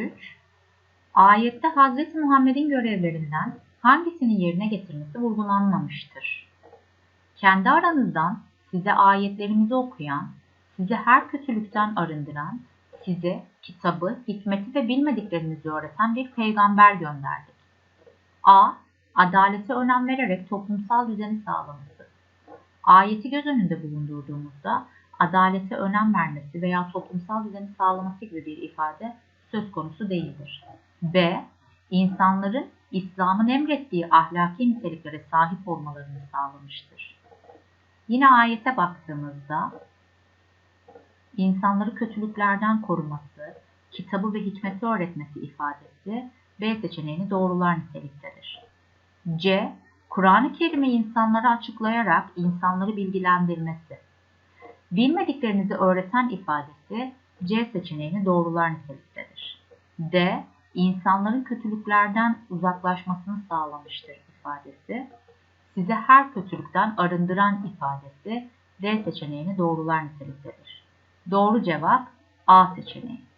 3. Ayette Hz. Muhammed'in görevlerinden hangisini yerine getirmesi vurgulanmamıştır? Kendi aranızdan size ayetlerimizi okuyan, sizi her kötülükten arındıran, size kitabı, hikmeti ve bilmediklerinizi öğreten bir peygamber gönderdik. A. Adalete önem vererek toplumsal düzeni sağlaması. Ayeti göz önünde bulundurduğumuzda adalete önem vermesi veya toplumsal düzeni sağlaması gibi bir ifade söz konusu değildir. B. İnsanların İslam'ın emrettiği ahlaki niteliklere sahip olmalarını sağlamıştır. Yine ayete baktığımızda insanları kötülüklerden koruması, kitabı ve hikmeti öğretmesi ifadesi B seçeneğini doğrular niteliktedir. C. Kur'an-ı Kerim'i insanlara açıklayarak insanları bilgilendirmesi. Bilmediklerinizi öğreten ifadesi C seçeneğini doğrular niteliktedir. D. İnsanların kötülüklerden uzaklaşmasını sağlamıştır ifadesi. Size her kötülükten arındıran ifadesi D seçeneğini doğrular niteliktedir. Doğru cevap A seçeneği.